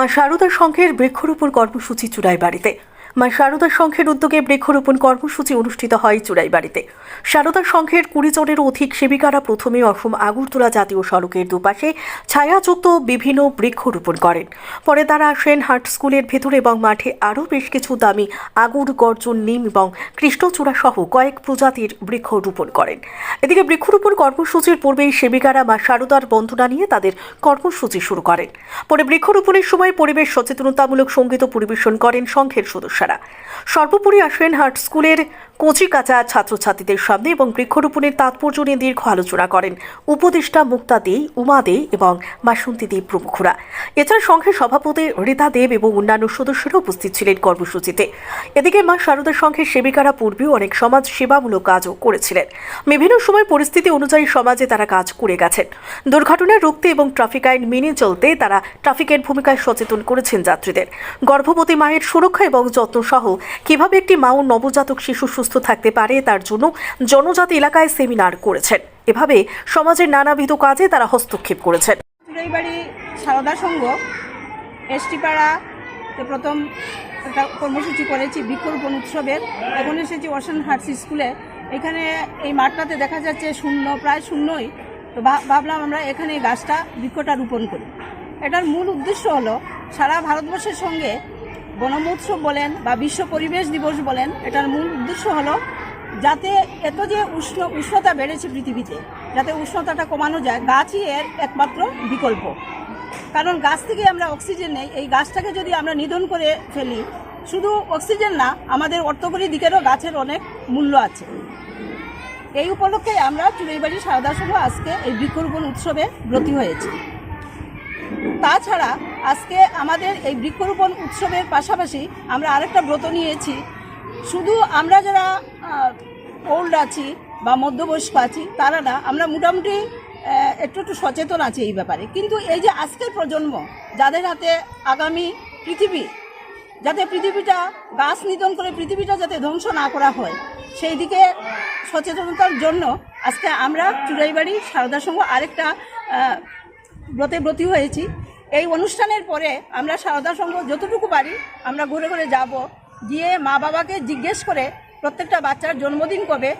মা শারদা সংঘের বৃক্ষরোপণ কর্মসূচি চুড়াইবাড়িতে মা শারদা সংঘের উদ্যোগে বৃক্ষরোপণ কর্মসূচি অনুষ্ঠিত হয় চুড়াইবাড়িতে। শারদা সংঘের কুড়ি জনেরও অধিক সেবিকারা প্রথমে অসম আগরতলা জাতীয় সড়কের দুপাশে ছায়াযুক্ত বিভিন্ন বৃক্ষরোপণ করেন। পরে তারা আসেন হাট স্কুলের ভেতরে এবং মাঠে আরও বেশ কিছু দামি আগুর, গর্জন, নিম এবং কৃষ্ণচূড়া সহ কয়েক প্রজাতির বৃক্ষরোপণ করেন। এদিকে বৃক্ষরোপণ কর্মসূচির পূর্বেই সেবিকারা মা শারদার বন্দনা নিয়ে তাদের কর্মসূচি শুরু করেন। পরে বৃক্ষরোপণের সময় পরিবেশ সচেতনতামূলক সংগীত পরিবেশন করেন সংঘের সদস্যরা সর্বোপরি আসেন হার্ট স্কুলের কচি কাঁচা ছাত্রছাত্রীদের সামনে এবং বৃক্ষরোপণের তাৎপর্য নিয়ে দীর্ঘ আলোচনা করেন উপদেষ্টা মুক্তা দে, উমা দে এবং বাসন্তী দেব প্রমুখরা। এছাড়া সংঘের সভাপতি রীতা দেব এবং অন্যান্য সদস্যরা উপস্থিত ছিলেন কর্মসূচিতে। এদিকে মা শারদা সংঘের সেবিকারা পূর্বেও অনেক সমাজ সেবামূলক কাজও করেছিলেন। বিভিন্ন সময় পরিস্থিতি অনুযায়ী সমাজে তারা কাজ করে গেছেন। দুর্ঘটনা রুখতে এবং ট্রাফিক আইন মেনে চলতে তারা ট্রাফিকের ভূমিকায় সচেতন করেছেন যাত্রীদের। গর্ভবতী মায়ের সুরক্ষা এবং যত্ন সহ কীভাবে একটি মা ও নবজাতক শিশু সুস্থ থাকতে পারে, তার জন্য জনজাতি এলাকায় সেমিনার করেছেন। এভাবে সমাজের নানাবিধ কাজে তারা হস্তক্ষেপ করেছেন। চুড়াইবাড়ি সারদা সংঘ এসটিপাড়াতে প্রথম একটা কর্মসূচি করেছি বৃক্ষরোপণ উৎসবের। এখন এসেছি ওশান হার্টস স্কুলে। এখানে এই মাঠটাতে দেখা যাচ্ছে শূন্য, প্রায় শূন্যই। তো ভাবলাম আমরা এখানে গাছটা বৃক্ষটা রোপণ করি। এটার মূল উদ্দেশ্য হলো, সারা ভারতবর্ষের সঙ্গে বনমোৎসব বলেন বা বিশ্ব পরিবেশ দিবস বলেন, এটার মূল উদ্দেশ্য হলো যাতে এত যে উষ্ণ উষ্ণতা বেড়েছে পৃথিবীতে, যাতে উষ্ণতাটা কমানো যায়, গাছই এর একমাত্র বিকল্প। কারণ গাছ থেকে আমরা অক্সিজেন নেই, এই গাছটাকে যদি আমরা নিধন করে ফেলি, শুধু অক্সিজেন না, আমাদের অর্থকরী দিকেরও গাছের অনেক মূল্য আছে। এই উপলক্ষে আমরা চুড়াইবাড়ি সারদা সভা আজকে এই বৃক্ষরোপণ উৎসবে ব্রতী হয়েছি। তাছাড়া আজকে আমাদের এই বৃক্ষরোপণ উৎসবের পাশাপাশি আমরা আরেকটা ব্রত নিয়েছি। শুধু আমরা যারা ওল্ড আছি বা মধ্যবয়স্ক আছি, তারা না, আমরা মোটামুটি একটু একটু সচেতন আছি এই ব্যাপারে। কিন্তু এই যে আজকের প্রজন্ম, যাদের হাতে আগামী পৃথিবী, যাতে পৃথিবীটা গাছ নিধন করে পৃথিবীটা যাতে ধ্বংস না করা হয়, সেই দিকে সচেতনতার জন্য আজকে আমরা চুড়াইবাড়ি সারদা সংঘ আরেকটা ব্রতে ব্রতী হয়েছি। এই অনুষ্ঠানের পরে আমরা সারদা সংঘ যতটুকু পারি আমরা ঘুরে ঘুরে যাব। গিয়ে মা বাবাকে জিজ্ঞেস করে প্রত্যেকটা বাচ্চার জন্মদিন কবে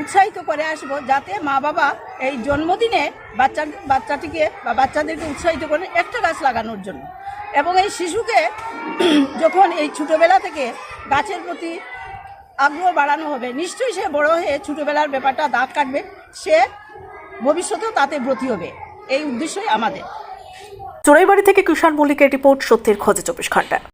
উৎসাহিত করে আসব, যাতে মা বাবা এই জন্মদিনে বাচ্চা বাচ্চাটিকে বা বাচ্চাদেরকে উৎসাহিত করে একটা গাছ লাগানোর জন্য। এবং এই শিশুকে যখন এই ছোটোবেলা থেকে গাছের প্রতি আগ্রহ বাড়ানো হবে, নিশ্চয়ই সে বড় হয়ে ছোটোবেলার ব্যাপারটা দাগ কাটবে, সে ভবিষ্যতেও তাতে ব্রতী হবে। এই উদ্দেশ্যই আমাদের। চোরাইবাড়ি থেকে কিষাণ মল্লিকের রিপোর্ট সত্যের খোঁজে চব্বিশ ঘণ্টা।